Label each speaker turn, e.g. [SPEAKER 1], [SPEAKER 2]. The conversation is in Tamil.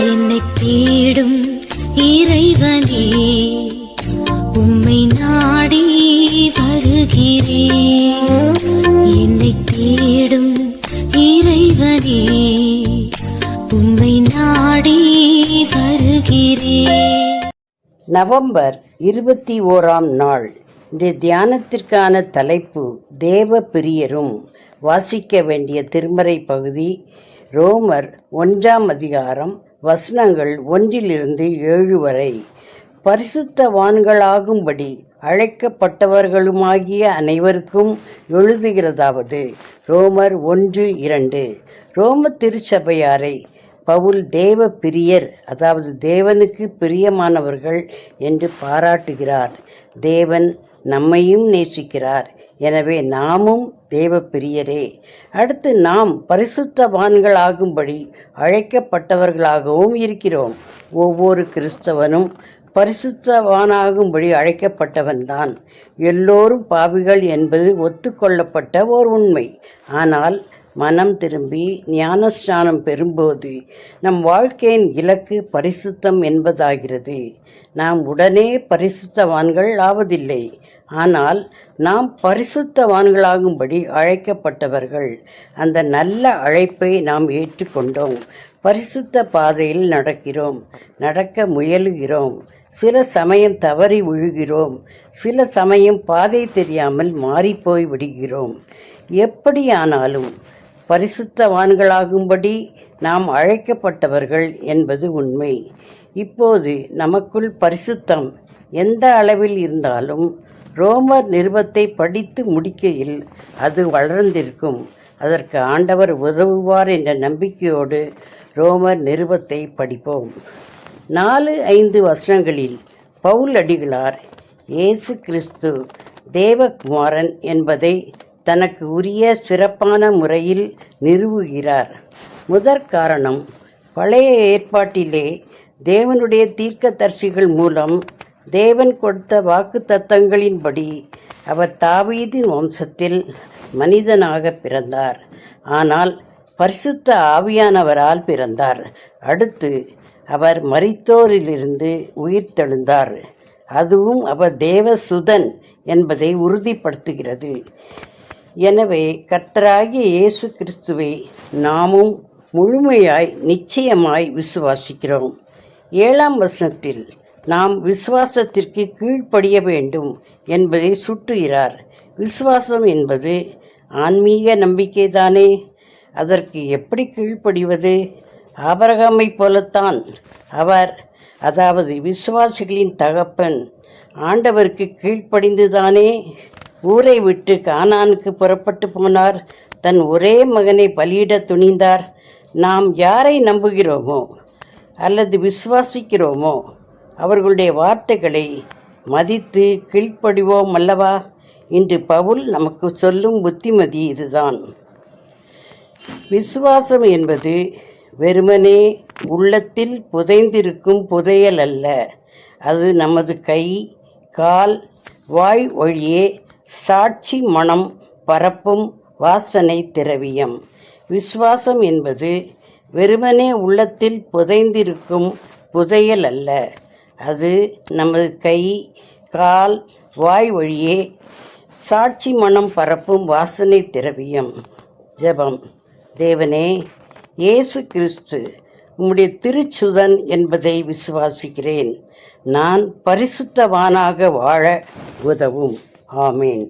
[SPEAKER 1] என்னை தேடும் இறைவனே உம்மை நாடி வருகிறேன் என்னை தேடும் இறைவனே உம்மை நாடி வருகிறேன்
[SPEAKER 2] நவம்பர் இருபத்தி ஓராம் நாள். இந்த தியானத்திற்கான தலைப்பு தேவ பிரியரும் வாசிக்க வேண்டிய திருமறை பகுதி ரோமர் ஒன்றாம் அதிகாரம் வசனங்கள் ஒன்றிலிருந்து ஏழு வரை. பரிசுத்தவான்களாகும்படி அழைக்கப்பட்டவர்களுமாகிய அனைவருக்கும் எழுதுகிறதாவது. ரோமர் ஒன்று இரண்டு. ரோம திருச்சபையாரை பவுல் தேவ பிரியர் அதாவது தேவனுக்கு பிரியமானவர்கள் என்று பாராட்டுகிறார். தேவன் நம்மையும் நேசிக்கிறார். எனவே நாமும் தேவ பிரியரே அடுத்து நாம் பரிசுத்தவான்களாகும்படி அழைக்கப்பட்டவர்களாகவும் இருக்கிறோம். ஒவ்வொரு கிறிஸ்தவனும் பரிசுத்தவானாகும்படி அழைக்கப்பட்டவன்தான். எல்லோரும் பாவிகள் என்பது ஒத்துக்கொள்ளப்பட்ட ஓர் உண்மை. ஆனால் மனம் திரும்பி ஞானஸ்நானம் பெறும்போது நம் வாழ்க்கையின் இலக்கு பரிசுத்தம் என்பதாகிறது. நாம் உடனே பரிசுத்தவான்கள் ஆவதில்லை. ஆனால் நாம் பரிசுத்தவான்களாகும்படி அழைக்கப்பட்டவர்கள். அந்த நல்ல அழைப்பை நாம் ஏற்றுக்கொண்டோம். பரிசுத்த பாதையில் நடக்கிறோம். நடக்க முயலுகிறோம். சில சமயம் தவறி விழுகிறோம். சில சமயம் பாதை தெரியாமல் மாறிப்போய் விடுகிறோம். எப்படியானாலும் பரிசுத்தவான்களாகும்படி நாம் அழைக்கப்பட்டவர்கள் என்பது உண்மை. இப்போது நமக்குள் பரிசுத்தம் எந்த அளவில் இருந்தாலும் ரோமர் நிருபத்தை படித்து முடிக்கையில் அது வளர்ந்திருக்கும். அதற்கு ஆண்டவர் உதவுவார் என்ற நம்பிக்கையோடு ரோமர் நிருபத்தை படிப்போம். நாலு ஐந்து வருஷங்களில் பவுல் அடிகளார் இயேசு கிறிஸ்து தேவகுமாரன் என்பதை தனக்கு உரிய சிறப்பான முறையில் நிறுவுகிறார். முதற் காரணம் பழைய ஏற்பாட்டிலே தேவனுடைய தீர்க்கதரிசிகள் மூலம் தேவன் கொடுத்த வாக்கு தத்தங்களின்படி அவர் தாவீதின் வம்சத்தில் மனிதனாக பிறந்தார். ஆனால் பரிசுத்த ஆவியானவரால் பிறந்தார். அடுத்து அவர் மரித்தோரிலிருந்து உயிர்த்தெழுந்தார் அதுவும் அவர் தேவசுதன் என்பதை உறுதிப்படுத்துகிறது. எனவே கர்த்தராகிய இயேசு கிறிஸ்துவை நாமும் முழுமையாய் நிச்சயமாய் விசுவாசிக்கிறோம். ஏழாம் வசனத்தில் நாம் விசுவாசத்திற்கு கீழ்ப்படிய வேண்டும் என்பதை சுட்டுகிறார். விசுவாசம் என்பது ஆன்மீக நம்பிக்கைதானே? அதற்கு எப்படி கீழ்ப்படிவது? ஆபரகாமைப் போலத்தான். அவர் அதாவது விசுவாசிகளின் தகப்பன் ஆண்டவருக்கு கீழ்ப்படிந்துதானே? ஊரை விட்டு கானானுக்கு புறப்பட்டு போனார். தன் ஒரே மகனை பலியிட துணிந்தார். நாம் யாரை நம்புகிறோமோ அல்லது விசுவாசிக்கிறோமோ அவர்களுடைய வார்த்தைகளை மதித்து கீழ்ப்படிவோம் அல்லவா? இன்று பவுல் நமக்கு சொல்லும் புத்திமதி இதுதான். விசுவாசம் என்பது வெறுமனே உள்ளத்தில் புதைந்திருக்கும் புதையல் அல்ல. அது நமது கை கால் வாய் வழியே சாட்சி மனம் பரப்பும் வாசனை திரவியம். விசுவாசம் என்பது வெறுமனே உள்ளத்தில் புதைந்திருக்கும் புதையல் அல்ல. அது நமது கை கால் வாய் வழியே சாட்சி மனம் பரப்பும் வாசனை திரவியம். ஜெபம். தேவனே இயேசு கிறிஸ்து உம்முடைய திருச்சுதன் என்பதை விசுவாசிக்கிறேன். நான் பரிசுத்தவானாக வாழ உதவும். ஆமீன்.